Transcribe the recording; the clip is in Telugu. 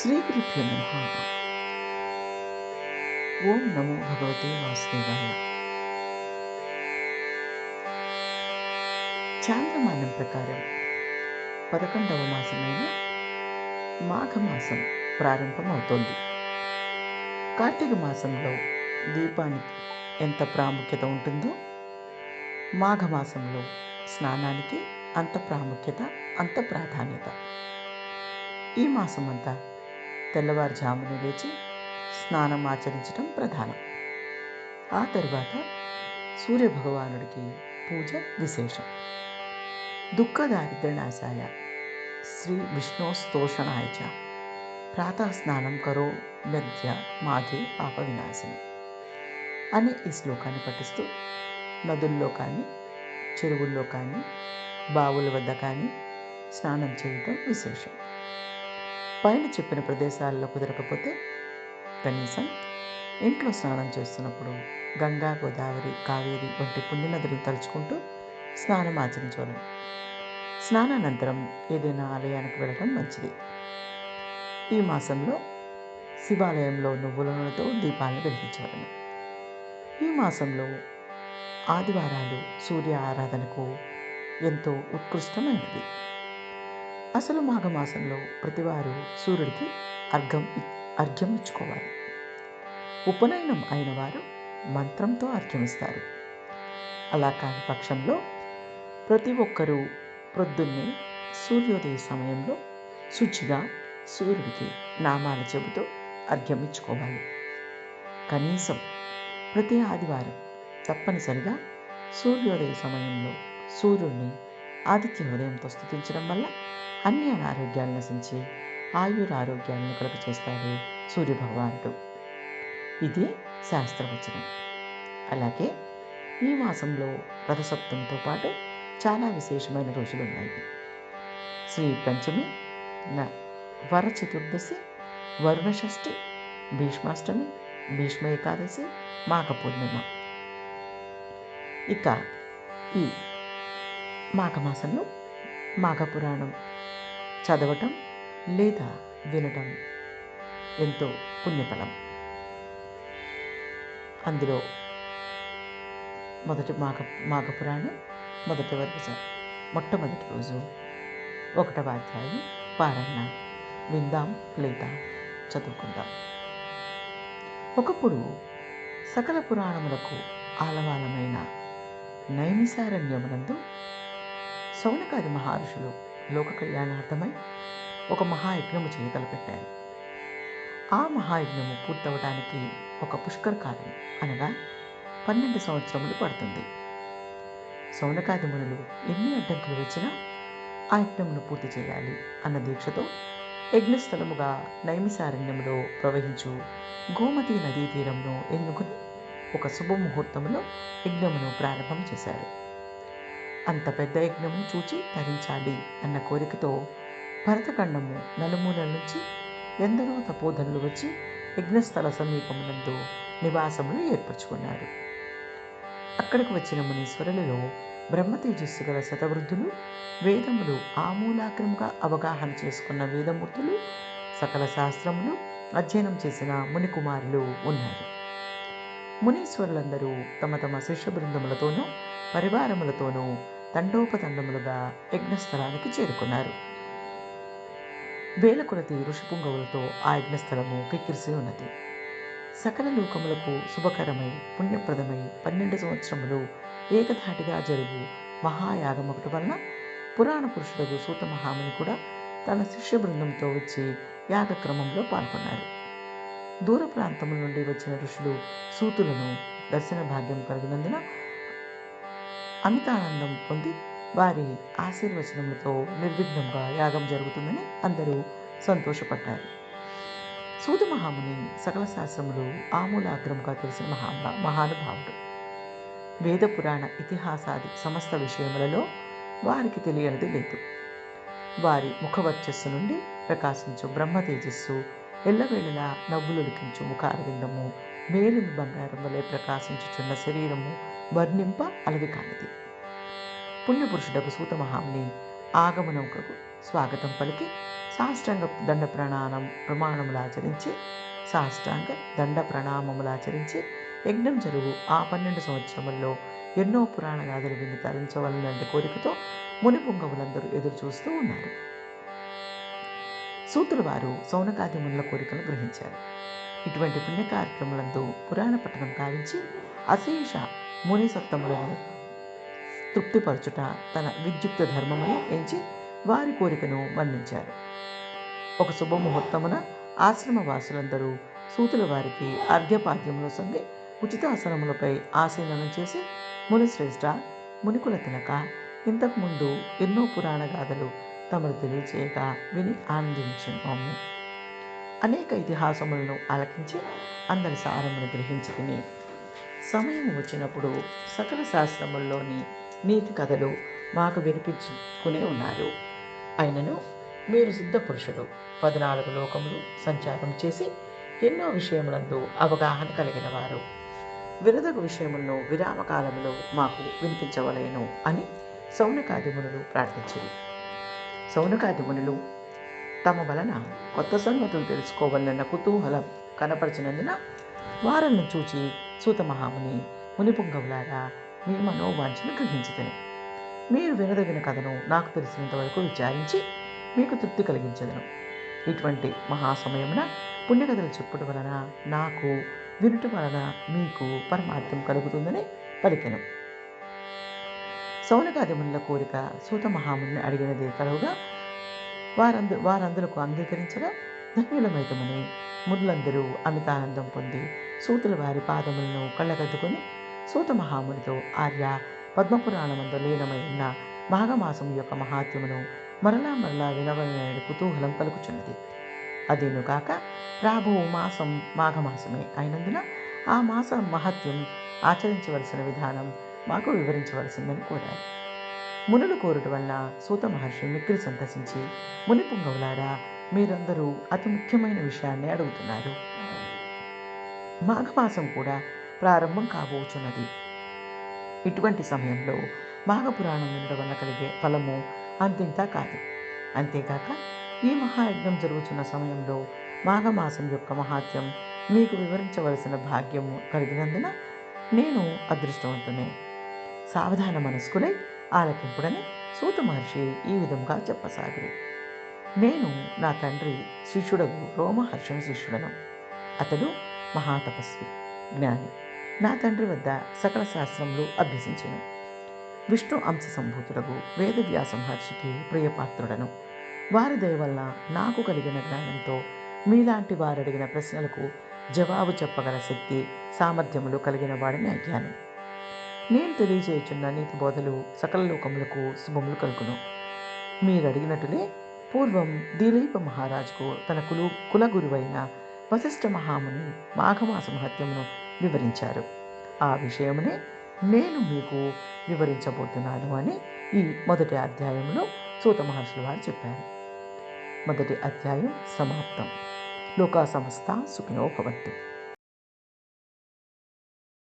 శ్రీగురుభ్యో నమ. ఓం నమో భగవతే వాసుదేవాయ. చాంద్రమానం ప్రకారం పదకొండవ మాసమైన మాఘమాసం ప్రారంభమవుతోంది. కార్తీక మాసంలో దీపానికి ఎంత ప్రాముఖ్యత ఉంటుందో మాఘమాసంలో స్నానానికి అంత ప్రాముఖ్యత అంత ప్రాధాన్యత. ఈ మాసం అంతా తెల్లవారుజామున లేచి స్నానం ఆచరించడం ప్రధానం. ఆ తరువాత సూర్యభగవానుడికి పూజ విశేషం. దుఃఖ దారిద్ర్యనాశాయ శ్రీ విష్ణు స్తోషణాయ చ. ప్రాతః స్నానం కరో నద్య మాఘే పాప వినాశనం. అనే ఈ శ్లోకాన్ని పఠిస్తూ నదుల్లో కానీ చెరువుల్లో కానీ బావుల వద్ద కానీ స్నానం చేయటం విశేషం. పైన చెప్పిన ప్రదేశాల్లో కుదరకపోతే కనీసం ఇంట్లో స్నానం చేస్తున్నప్పుడు గంగా గోదావరి కావేరి వంటి పుణ్యనదులను తలుచుకుంటూ స్నానం ఆచరించవలను. స్నానానంతరం ఏదైనా ఆలయానికి వెళ్ళడం మంచిది. ఈ మాసంలో శివాలయంలో నువ్వుల నూనెతో దీపాలను వెలిగించవలను. ఈ మాసంలో ఆదివారాలు సూర్య ఆరాధనకు ఎంతో ఉత్కృష్టమైనది. అసలు మాఘమాసంలో ప్రతివారు సూర్యుడికి అర్ఘం అర్ఘ్యం ఇచ్చుకోవాలి. ఉపనయనం అయిన వారు మంత్రంతో అర్ఘ్యమిస్తారు అలా కాని పక్షంలో ప్రతి ఒక్కరూ ప్రొద్దున్నే సూర్యోదయ సమయంలో శుచిగా సూర్యుడికి నామాలు చెబుతూ అర్ఘ్యం ఇచ్చుకోవాలి. కనీసం ప్రతి ఆదివారం తప్పనిసరిగా సూర్యోదయ సమయంలో సూర్యుడిని ఆదిత్య హృదయంతో స్థుతించడం వల్ల అన్ని అనారోగ్యాలు నశించి ఆయుర ఆరోగ్యాన్ని కలుగ చేస్తాడు సూర్యభగవానుడు. ఇది శాస్త్రవచనం. అలాగే ఈ మాసంలో రథసప్తంతో పాటు చాలా విశేషమైన రోజులు ఉన్నాయి శ్రీ పంచమి న వర చతుర్దశి వరుణ షష్ఠి భీష్మాష్టమి భీష్మ ఏకాదశి మాఘ పూర్ణిమ ఇక ఈ మాఘమాసంలో మాఘపురాణం చదవటం లేదా వినటం ఎంతో పుణ్యఫలం. అందులో మొదటి మాఘ మాఘపురాణం మొదటి వరకు మొట్టమొదటి రోజు ఒకటవ అధ్యాయం పారాయణ. విందాం లేదా చదువుకుందాం. ఒకప్పుడు సకల పురాణములకు ఆలవాలమైన నైమిసారణ్యమునందు సౌనకాది మహర్షులు లోక కళ్యాణార్థమై ఒక మహాయజ్ఞము చేయతలపెట్టారు ఆ మహాయజ్ఞము పూర్తవడానికి ఒక పుష్కర కాలం అనగా పన్నెండు సంవత్సరములు పడుతుంది. సౌనకాది మునులు ఎన్ని అడ్డంకులు వచ్చినా ఆ యజ్ఞమును పూర్తి చేయాలి అన్న దీక్షతో యజ్ఞస్థలముగా నైమిసారణ్యములో ప్రవహించు గోమతి నదీ తీరంను ఎన్నుకుని ఒక శుభముహూర్తంలో యజ్ఞమును ప్రారంభం చేశారు. అంత పెద్ద యజ్ఞమును చూచి తరించాలి అన్న కోరికతో భరతఖండము నలుమూలల నుంచి ఎందరో తపోధనులు వచ్చి యజ్ఞస్థల సమీపమునందు నివాసములు ఏర్పరచుకున్నారు. అక్కడికి వచ్చిన మునీశ్వరులలో బ్రహ్మతేజస్సు గల శతవృద్ధులు వేదములు ఆమూలాగ్రముగా అవగాహన చేసుకున్న వేదమూర్తులు సకల శాస్త్రములు అధ్యయనం చేసిన మునికుమారులు ఉన్నారు. మునీశ్వరులందరూ తమ తమ శిష్య బృందములతోనూ పరివారములతోనూ తండోపతండములుగా యజ్ఞస్థలానికి చేరుకున్నారు. వేల కొలది ఋషిపుంగవులతో ఆ యజ్ఞస్థలము కిక్కిరిసి ఉన్నది. సకల లోకములకు శుభకరమై పుణ్యప్రదమై పన్నెండు సంవత్సరములు ఏకధాటిగా జరుగు మహాయాగం ఒకటి వలన పురాణ పురుషులకు సూత మహాముని కూడా తన శిష్య బృందంతో వచ్చి యాగక్రమంలో పాల్గొన్నారు. దూర ప్రాంతముల నుండి వచ్చిన ఋషులు సూతులను దర్శన భాగ్యం కలిగినందున అమితానందం పొంది వారి ఆశీర్వచనములతో నిర్విఘ్నంగా యాగం జరుగుతుందని అందరూ సంతోషపడ్డారు. సూత మహాముని సకల శాస్త్రములు ఆమూలాగ్రముగా తెలిసిన మహా మహానుభావుడు. వేద పురాణ ఇతిహాసాది సమస్త విషయములలో వారికి తెలియనిది లేదు. వారి ముఖవర్చస్సు నుండి ప్రకాశించు బ్రహ్మ తేజస్సు ఎల్లవేళలా నవ్వులులికించు ముఖారవిందము మేలిమి బంగారం వలె ప్రకాశించుచున్న శరీరము వర్ణింప అలవి కానిది. పుణ్యపురుషుడకు సూత మహాముని ఆగమనముకు స్వాగతం పలికి సాష్టాంగ దండ ప్రణామం ప్రమాణములు ఆచరించి సాష్టాంగ దండ ప్రణామములు ఆచరించి యజ్ఞం జరుగు. ఆ పన్నెండు సంవత్సరముల్లో ఎన్నో పురాణ గాథలు విని తరించవలనంటి కోరికతో మునిపుంగవులందరూ ఎదురు చూస్తూ ఉన్నారు. సూతుల వారు సౌనకాదిముల కోరికను గ్రహించారు. ఇటువంటి పుణ్య కార్యక్రమాలందు పురాణ పట్టణం కావించి అశేష ముని సత్తములను తృప్తిపరచుట తన విద్యుక్త ధర్మమని ఎంచి వారి కోరికను మన్నించారు. ఒక శుభముహూర్తమున ఆశ్రమ వాసులందరూ సూతుల వారికి అర్ఘ్యపాద్యములు సంగి ఉచితాసనములపై ఆసీనం చేసి మునిశ్రేష్ట మునికుల తినక ఇంతకుముందు ఎన్నో పురాణ గాథలు తమను తెలియచేయక విని ఆనందించున్నాము. అనేక ఇతిహాసములను ఆలకించి అందరి సారమును గ్రహించి తిని సమయం వచ్చినప్పుడు సకల శాస్త్రముల్లోని నీతి కథలు మాకు వినిపించుకునే ఉన్నారు. అయినను మీరు సిద్ధ పురుషుడు పద్నాలుగు లోకములు సంచారం చేసి ఎన్నో విషయములందు అవగాహన కలిగిన వారు విరదగు విషయములను విరామకాలంలో మాకు వినిపించవలేను అని సౌనకాదిమునులు ప్రార్థించారు. సౌనకాదిమునులు తమ వలన కొత్త సంగతులు తెలుసుకోవాలన్న కుతూహలం కనపరిచినందున వారను చూచి సూత మహాముని మునిపుంగవులారా మీ మనోవాంఛను గ్రహించుతని మీరు వినదగిన కథను నాకు తెలిసినంత వరకు విచారించి మీకు తృప్తి కలిగించదను. ఇటువంటి మహాసమయమున పుణ్యకథలు చెప్పుట వలన నాకు వినుట వలన మీకు పరమార్థం కలుగుతుందని పలికెను. సౌనకాదిముల కోరిక సూత మహాముని అడిగినదే కలవుగా వారంద వారందరకు అంగీకరించగా ధన్యులమైతమని మునులందరూ అమితానందం పొంది సూతుల వారి పాదములను కళ్ళగద్దుకొని సూత మహామునితో ఆర్య పద్మపురాణమందు లీనమై ఉన్న మాఘమాసం యొక్క మహాత్యమును మరలా మరలా వినవలనని కుతూహలం కలుగుచున్నది అదేను కాక రాబో మాసం మాఘమాసమే అయినందున ఆ మాస మహత్యం ఆచరించవలసిన విధానం మాకు వివరించవలసిందని కోరారు. మునులు కోరుట వల్ల సూత మహర్షి మిక్కిలి సంతసించి ముని పుంగవులారా మీరందరూ అతి ముఖ్యమైన విషయాన్ని అడుగుతున్నారు. మాఘమాసం కూడా ప్రారంభం కాబోచున్నది. ఇటువంటి సమయంలో మాఘపురాణం వినడం వల్ల కలిగే ఫలము అంతింతా కాదు. అంతేకాక ఈ మహాయజ్ఞం జరుగుతున్న సమయంలో మాఘమాసం యొక్క మహాత్యం మీకు వివరించవలసిన భాగ్యము కలిగినందున నేను అదృష్టవంతునే. సావధాన మనస్కులై ఆలకింపుడని సూత మహర్షి ఈ విధంగా చెప్పసాగిరి నేను నా తండ్రి శిష్యుడకు రోమహర్షం శిష్యుడను. అతడు మహాతపస్వి. జ్ఞాని. నా తండ్రి వద్ద సకల శాస్త్రములు అభ్యసించను. విష్ణు అంశ సంభూతుడగు వేదవ్యాస మహర్షికి ప్రియపాత్రుడను. వారి దయవల్ల నాకు కలిగిన జ్ఞానంతో మీలాంటి వారు అడిగిన ప్రశ్నలకు జవాబు చెప్పగల శక్తి సామర్థ్యములు కలిగిన వాడిని అయ్యాను. నేను తెలియజేయుచున్న నీతి బోధలు సకల లోకములకు శుభములు కలుగును. మీరు అడిగినట్టులే పూర్వం దిలీప మహారాజుకు తన కులు కులగురువైన వశిష్ఠ మహాముని మాఘమాస మహత్యమును వివరించారు. ఆ విషయమునే నేను మీకు వివరించబోతున్నాను అని ఈ మొదటి అధ్యాయంలో సూత మహర్షులు వారు చెప్పారు. మొదటి అధ్యాయం సమాప్తం. లోకా సంస్థ సుఖినో భవంతు.